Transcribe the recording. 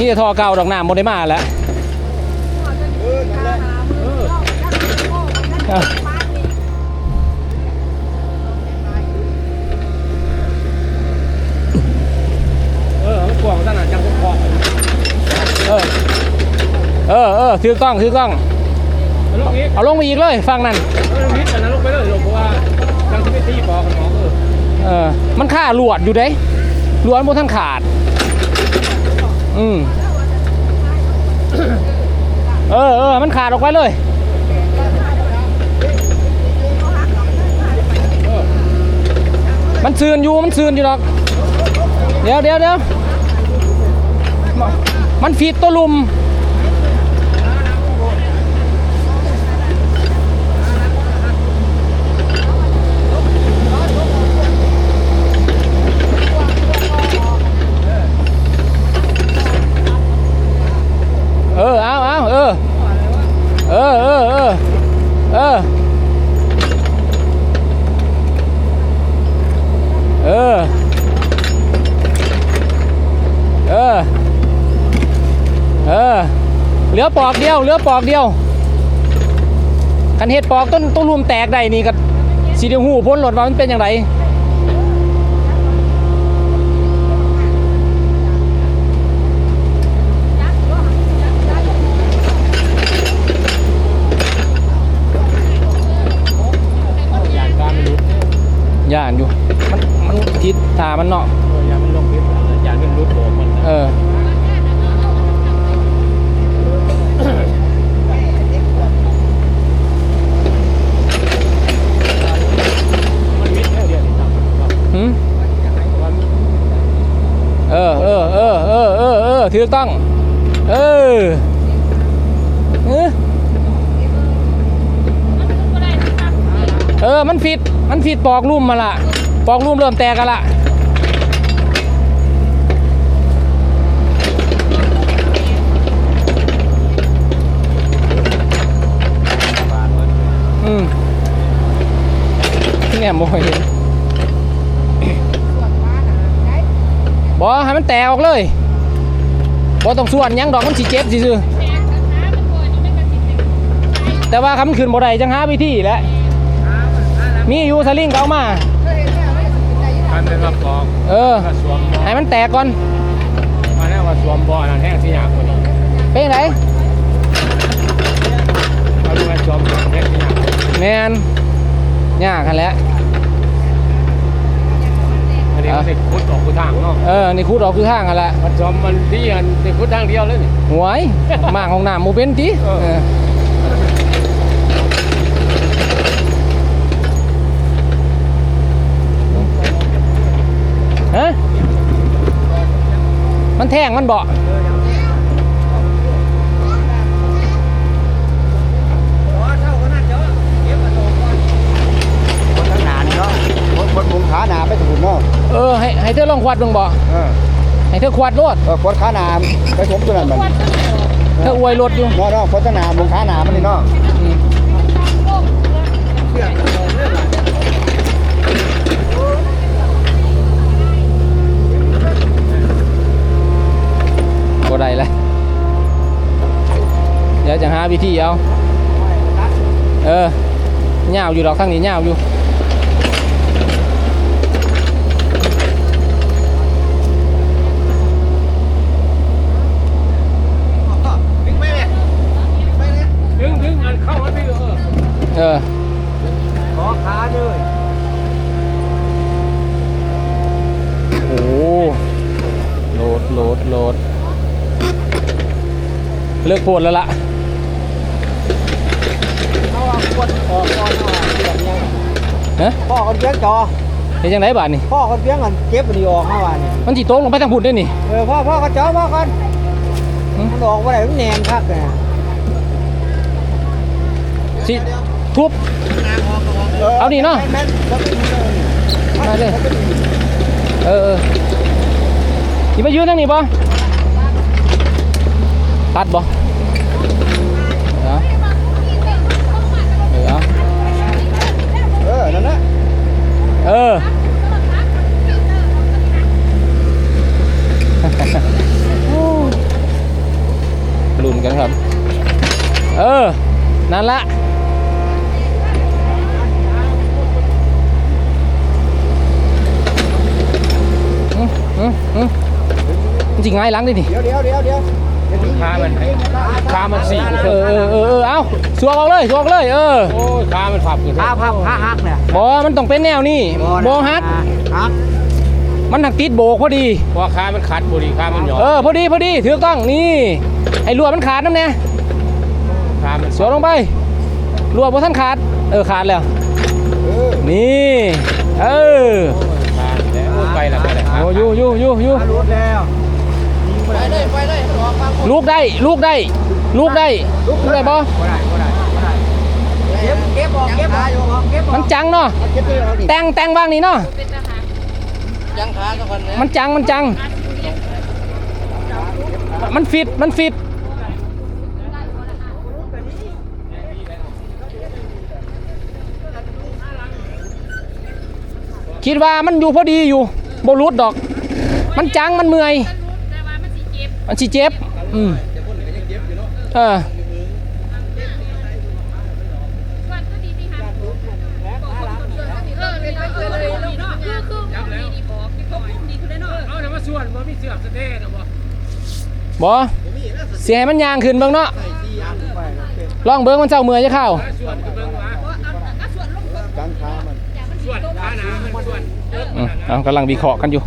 นี่จะทอเก่าดอกน้ำโมได้มาแล้วเออนั่นแหละเออเออเออมันกว้างตั้งแต่จังกว้างเออ เออเออถือกล้องถือกล้องลงอีกเอาลงไปอีกเลยฟังนั่นเออนิดแต่นั้นลงไปเลยลงเพราะว่าทางที่ไม่ตีปอกันหมอเออเออมันค่าหลวดอยู่เด้หลวดบนท่านขาด อืมเออเออมันขาดออกไปเลยมันซืนอยู่มันซืนอยู่หรอกเดี๋ยวเดี๋ยวเดี๋ยวมมันฟีดตัวลุม เออ เอาเอาเออ เออเออเออเออเออเออเออเหลือปอกเดียวเหลือปอกเดียวคันเห็ดปอกต้นต้นรวมแตกได้นี่ก็สีเดียวหูพ้นหลดว่ามันเป็นอย่างไร ยานการมันรุด ย่านอยู่ มันมันทิศทามันเนาะเออยานมันลงพิษยานมันรุดโบกมันเออมันมิดแค่เดียวนี่ครับหืมเออเออเออเออเออเออถือต้องเออเออเออ มันผิด มันผิดปอกลุ่มมาละ ปอกลุ่มเริ่มแตกกันละอืมเนี่ยโมยบอให้มันแตกออกเลยบอต้องส่วนยังดอกมันสิเจ็บสิซื่อแต่ว่าคำขึ้นบ่ได้จังหาวิธีแล้วมีอยู่สลิงเอามา การเป็นรับปอกเออถ้าสวมบ่อให้มันแตกก่อน มาแน่ว่าสวมบ่อนั่นแห้งที่ยากกว่านี้เป็นไงเอาดูว่าสวมบ่อแห้งที่ยากแมนยากกันแหล้ว อันนี้มันสิคุดออกคุดทางเนาะเออ นี่คูดออกคือทางกันละมันสวมมันดีอันนี่คุดทางเดียวเลยนี่ หวย มากของน้ำหมูเป็นทีเออ เออฮะ มัน แท่งมันเบาะคนข้างหน้านี่เนาะคนคนมุงขาหนาไปถูกเนาะเออให้ให้เธอลองควัดเบิ่งบ่เออให้เธอควัดรถเออคนขาหนาไปถมตัวนั้นมันเธออวยรถอยู่เนาะเนาะคนข้างหน้ามุงขาหนามันนี่เนาะ อืมบ่ได้เลยเดี๋ยวจะหาวิธีเอาเออเหงาอยู่ดอกทั้งนี้เหงาอยู่ดึงดึงอันเข้ามันไปเออเออขอขาเลยโอ้โหโหลดโหลดโหลด เลิกปวดแล้วล่ะเอาเอาคนออกก่อนเอาเสียงยังฮะพ่อคนเพียงจอเห็นยังไงบาดนี่พ่อคนเพียงกันเก็บมันดีออกมาว่านี่มันจีโต๊ะลงไปทางพุ่นด้วยนี่เออพ่อพ่อก็จอพ่อก่อนหืมมันออกมาได้มันแหนงคักเลยสิทุบเอาดิเนาะแม่นแล้วก็มีเลยมาเลยเออเออนี่มายืนทางนี้บ่ตัดบ่ กันครับ เออ นั่นละจริงง่ายล้างดิดิเดี๋ยวเดี๋ยวเดี๋ยวเดี๋ยวคามันคามันสี่เออเออเออเออเอาสวงออกเลยสวงเลย เออโคามันฝับอยู่คาพับคาฮักเนี่ยบอมันต้องเป็นแนวนี่บอฮักฮัก มันหักติดโบกพอดีเพราะขามันขัดบุรีขามันหย่อเออพอดีพอดีถือกล้องนี่ไอ้ลวดมันขาดน้ำเนี่ยขามันสวมลงไปลวดบนท่านขาด เออขาดแล้วเออนี่เออขาดแล้วโอ้ยไปแล้วไปแล้วโอ้ยูยูยูยูรุดแล้วไปเลยไปเลยออกฟังลูกได้ลูกได้ ลูกได้ลูกได้ปะบ่ได้บ่ได้บ่ได้เก็บเก็บออกเก็บออกเก็บออกมันจังเนาะเก็บออกนี่แต่งแต่งว่างนี่เนาะังขากับคนเนี่ยมันจังมันจัง มันฟิตมันฟิตคิดว่ามันอยู่พอดีอยู่บรุดดอก มันจังมันเมื่อย มันสิเจ็บมันสิเจ็บอืมเออ วันก็ดีสิคะเออเลยเลยเลยเลยเนาะคือคือดีดีบอกที่เขาพุ่มดีคือได้เนาะเอาแต่ว่าส่วนมันมีเสือกสะเทนะบ่บอเสียให้มันยางขึ้นเบิ่งเนาะลองเบิ่งมันเจ้าเมื่อยจะเข้าส่วนก็เบิ่งว่ากันขามันส่วนขาหนามันส่วนอืมเอากำลังวิเคราะห์กันอยู่